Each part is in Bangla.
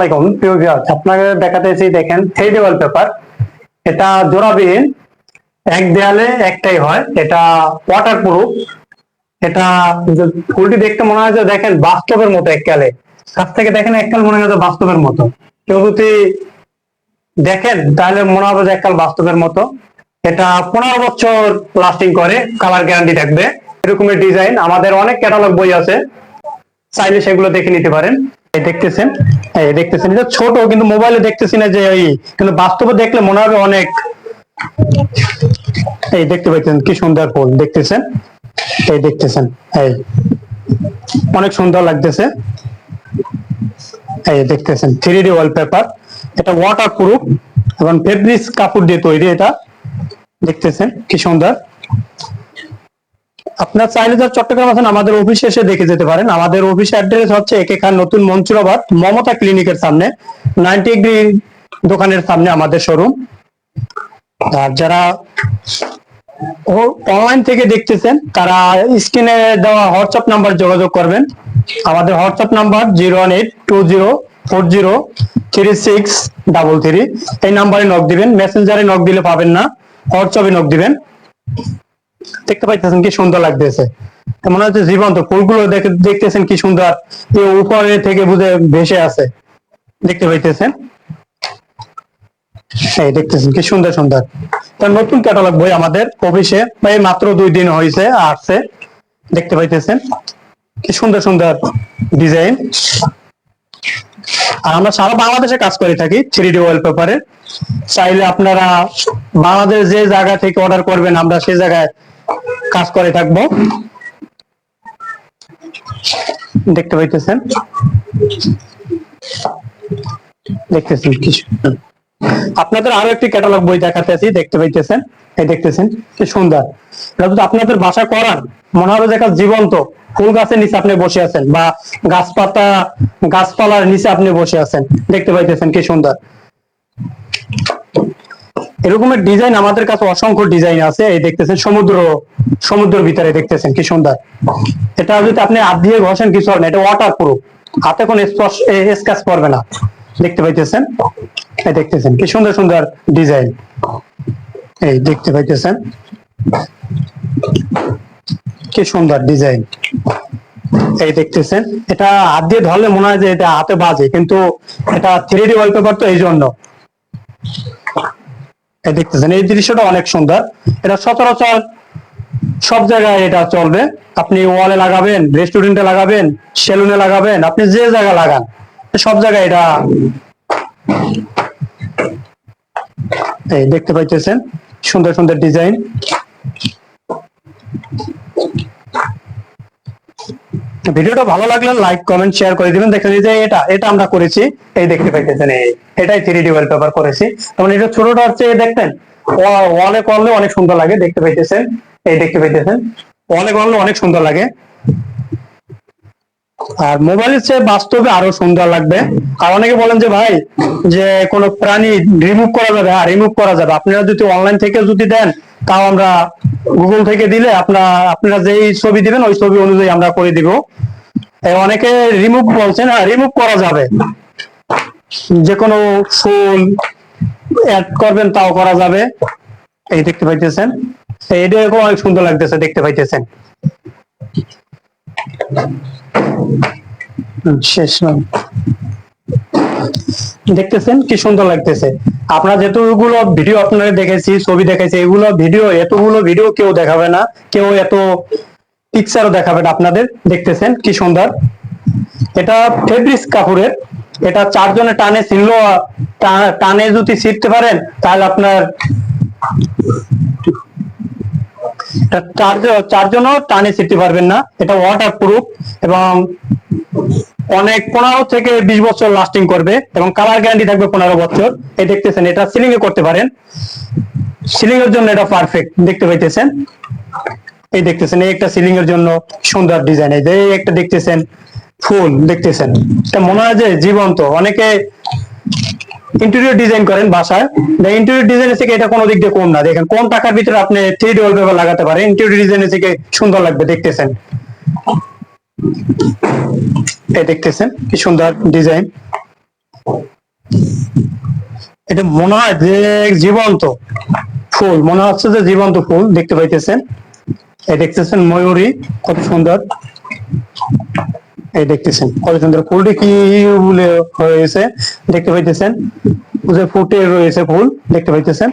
আলাইকুম, প্রিয় ভিউয়ার্স আপনাকে দেখাতে এসেছি, দেখেন থ্রি ডি পেপার এটা জোড়াবিহীন, এক দেয়ালে একটাই হয়। এটা ওয়াটার প্রুফ এটা ফুলটি দেখতে মনে হয় যে, দেখেন, বাস্তবের মতো এককালে। কাছ থেকে দেখেন, এককাল মনে হয় বাস্তবের মতো। কেউ যদি দেখেন, তাহলে মনে হবে যে এককাল বাস্তবের মতো। এটা পনেরো বছর লাস্টিং করে কালার গ্যারান্টি থাকবে। এরকমের ডিজাইন আমাদের অনেক ক্যাটালগ বই আছে। চাইলে সেগুলো দেখে নিতে পারেন। দেখতেছেন, এই দেখতেছেন এটা ছোট কিন্তু মোবাইলে দেখতেছি না যে ওই কিন্তু বাস্তবে দেখলে মনে হবে অনেক। এই দেখতে পাচ্ছেন কি সুন্দর ফুল, দেখতেছেন? এই দেখতেছেন, এই। অনেক সুন্দর লাগতেছে। এই দেখতেছেন থ্রি ডি ওয়ালপেপার এটা ওয়াটার প্রুফ এবং ফেব্রিক্স কাপড় দিয়ে তৈরি এটা। দেখতেছেন, কি সুন্দর। আপনার চাইলে যারা চট্টগ্রাম আছেন, আমাদের অফিসে এসে দেখে যেতে পারেন। আমাদের অফিস অ্যাড্রেস হচ্ছে একে খান নতুন মঞ্চুরাবাদ মমতা ক্লিনিকের সামনে নাইনটি ডিগ্রি দোকানের সামনে আমাদের শোরুম আর যারা অনলাইন থেকে দেখতেছেন, তারা স্ক্রিনে দেওয়া হোয়াটসঅ্যাপ নাম্বার যোগাযোগ করবেন। আমাদের WhatsApp number zero one eight two zero four zero three six double three এই নাম্বারে নক দিবেন মেসেঞ্জারে নক দিলে পাবেন না হোয়াটসঅ্যাপে নক দিবেন। দেখতে পাইতেছেন কি সুন্দর লাগতেছে। মনে হচ্ছে জীবন্ত, ফুলগুলো দেখে দেখতেছেন কি সুন্দর উপরে থেকে বুঝে ভেসে আছে। দেখতে পাইতেছেন? এই দেখতেছেন কি সুন্দর সুন্দর। তার নতুন ক্যাটালগ বই আমাদের এই মাত্র দুই দিন হয়েছে আসছে। দেখতে পাইতেছেন? কি সুন্দর সুন্দর ডিজাইন। আর আমরা সারা বাংলাদেশে কাজ করে থাকি থ্রি ডি চাইলে আপনারা বাংলাদেশ যে জায়গা থেকে অর্ডার করবেন, আমরা সেই জায়গায় কাজ করে থাকব। দেখতে পাইতেছেন? দেখতেছেন কি সুন্দর। আপনাদের আরও একটি ক্যাটালগ বই দেখাতে আছি, দেখতে পাইতেছেন? এই দেখতেছেন, কি সুন্দর। এটা যদি আপনাদের বাসা করান মনে হবে দেখা জীবন্ত, ফুল গাছের নিচে আপনি বসে আছেন বা গাছপাতা, গাছপালার নিচে আপনি বসে আছেন। দেখতে পাইতেছেন কি সুন্দর। এরকমের ডিজাইন আমাদের কাছে অসংখ্য ডিজাইন আছে। এই দেখতেছেন সমুদ্র, সমুদ্রের ভিতরে দেখতেছেন কি সুন্দর। এটা যদি আপনি হাত দিয়ে ঘষেন কিছু হবে না, এটা ওয়াটার প্রুফ হাতে কোনো স্ক্যাচ পড়বে না। দেখতে পাইতেছেন? এই দেখতেছেন কি সুন্দর সুন্দর ডিজাইন এই দেখতে পাইতেছেন? কি সুন্দর ডিজাইন এই দেখতেছেন? এটা হাত দিয়ে ধরলে মনে হয় যে এটা হাতে বাজে, কিন্তু এটা থ্রি ডি ওয়ালপেপার তো এই জন্য দেখতেছেন, এই দৃশ্যটা অনেক সুন্দর। এটা সচরাচর সব জায়গায় এটা চলবে। আপনি ওয়ালে লাগাবেন রেস্টুরেন্টে লাগাবেন সেলুনে লাগাবেন, আপনি যে জায়গায় লাগান, সব জায়গায় এটা এই দেখতে পাইতেছেন। সুন্দর সুন্দর ডিজাইন ভিডিওটা ভালো লাগলে লাইক কমেন্ট শেয়ার করে দিবেন। দেখেন যে এটা এটা আমরা করেছি। এই দেখতে পাইতেছেন এই, এটাই থ্রি ডি ওয়ালপেপার করেছি। তখন এটা ছোটটা হচ্ছে দেখতেন ওয়ালে করলে অনেক সুন্দর লাগে, দেখতে পাইতেছেন। এই দেখতে পাইতেছেন ওয়ালে করলে অনেক সুন্দর লাগে। আর মোবাইলের চেয়ে বাস্তবে আরও সুন্দর লাগবে। আর অনেকে বলেন যে, ভাই, যে কোনো প্রাণী রিমুভ করা যাবে আর রিমুভ করা যাবে। আপনারা যদি অনলাইন থেকে যদি দেন, তাও আমরা গুগল থেকে দিলে আপনার, আপনারা যেই ছবি দিবেন, ওই ছবি অনুযায়ী আমরা করে দিব। অনেকে রিমুভ বলছেন হ্যাঁ রিমুভ করা যাবে। যে কোনো ফুল অ্যাড করবেন, তাও করা যাবে। এই দেখতে পাইতেছেন। এরকম অনেক সুন্দর লাগতেছে, দেখতে পাইতেছেন। শেষ নয়। দেখতেছেন কি সুন্দর লাগতেছে। আপনারা যেতগুলো ভিডিও আপনারা দেখেছি, ছবি দেখেছি, এগুলো ভিডিও এতগুলো ভিডিও কেউ দেখাবে না, কেউ এত পিকচারও দেখাবে না আপনাদের। দেখতেছেন কি সুন্দর। এটা ফেব্রিক্স কাপড়ের এটা চারজনে টানে ছিনলো টানে যদি ছিটতে পারেন, তাহলে আপনার চারজনও টানে ছিটতে পারবেন না। এটা ওয়াটার প্রুফ এবং অনেক পনেরো থেকে বিশ বছর লাস্টিং করবে এবং কালার গ্যারান্টি থাকবে পনেরো বছর। এই দেখতেছেন, এটা সিলিং এ করতে পারেন। সিলিং এর জন্য এটা পারফেক্ট দেখতে পাইতেছেন? এই দেখতেছেন, এই একটা সিলিং এর জন্য সুন্দর ডিজাইন এই যে একটা দেখতেছেন, ফুল, দেখতেছেন। এটা মনে হয় যে জীবন্ত। অনেকে ইন্টেরিয়র ডিজাইন করেন বাসায়। ইন্টেরিয়র ডিজাইন থেকে এটা কোনো দিক দিয়ে কম না। দেখেন, কম টাকার ভিতরে আপনি থ্রি ডি ওয়ালপেপার লাগাতে পারেন। ইন্টেরিয়র ডিজাইন থেকে সুন্দর লাগবে, দেখতেছেন। এই দেখতেছেন, কি সুন্দর ডিজাইন এটা মনে হয় যে জীবন্ত ফুল, মনে হচ্ছে যে জীবন্ত ফুল, দেখতে পাইতেছেন। এই দেখতেছেন ময়ূরী, কত সুন্দর। এই দেখতেছেন। কত সুন্দর ফুলটি কি বলে হয়েছে? দেখতে পাইতেছেন? যে ফুটে রয়েছে ফুল, দেখতে পাইতেছেন?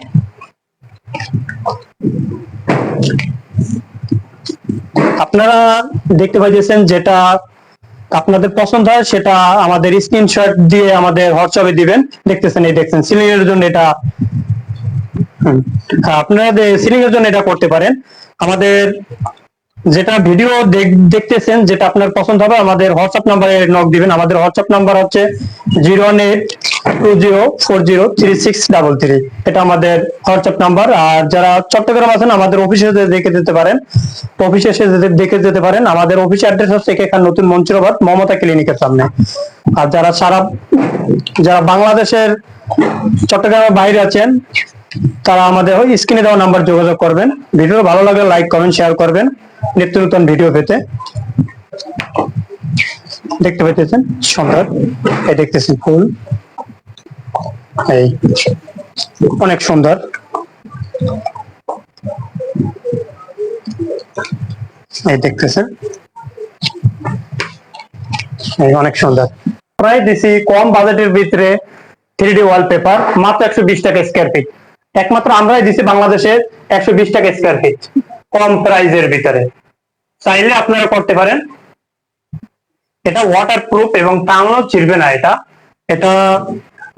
আপনারা দেখতে পাইতেছেন যেটা আপনাদের পছন্দ হয়, সেটা আমাদের স্ক্রিনশট দিয়ে আমাদের হোয়াটসঅ্যাপে দিবেন। দেখতেছেন, এই দেখছেন সিলিং এর জন্য এটা আপনারা সিলিং এর জন্য এটা করতে পারেন। আমাদের যেটা ভিডিও দেখতেছেন, যেটা আপনার পছন্দ হবে, আমাদের হোয়াটসঅ্যাপ নাম্বারে নক দিবেন। আমাদের হোয়াটসঅ্যাপ নাম্বার হচ্ছে zero one eight two zero four zero three six double three এটা আমাদের হোয়াটসঅ্যাপ নাম্বার আর যারা চট্টগ্রাম আছেন, আমাদের অফিসে দেখে যেতে পারেন। অফিসে এসে দেখে যেতে পারেন, আমাদের অফিস অ্যাড্রেস হচ্ছে এখানে নতুন মঞ্চিরাবাদ মমতা ক্লিনিকের সামনে। আর যারা সারা যারা বাংলাদেশের চট্টগ্রামের বাইরে আছেন তারা আমাদের ওই স্ক্রিনে দেওয়া নাম্বার যোগাযোগ করবেন। ভিডিও ভালো লাগলে লাইক কমেন্ট শেয়ার করবেন। নিত্য নতুন ভিডিও পেতে। দেখতে পাইতেছেন? সুন্দর। এই দেখতেছেন ফুল। এই। অনেক সুন্দর। এই দেখতেছেন? এই অনেক সুন্দর। প্রায় দিছি কম বাজেটের ভিতরে থ্রি ডি ওয়ালপেপার মাত্র একশো বিশ টাকা স্কোয়ার ফিট একমাত্র আমরাই দিছি বাংলাদেশে একশো বিশ টাকা স্কোয়ার ফিট কম প্রাইজের ভিতরে। চাইলে আপনারা করতে পারেন। এটা ওয়াটার প্রুফ এবং টানলেও চিরবে না এটা। এটা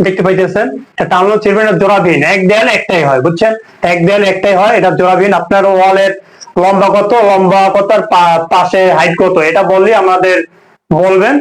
দেখতে পাইতেছেন, এটা টানলেও চিরবে না, জোড়াবিহীন। এক দেয়ালে একটাই হয়, বুঝছেন? এক দেয়ালে একটাই হয়, এটা জোড়াবিহীন। আপনার ওয়ালের লম্বা কত? লম্বা কত? পাশে হাইট কত? এটা বললে আমাদের বলবেন।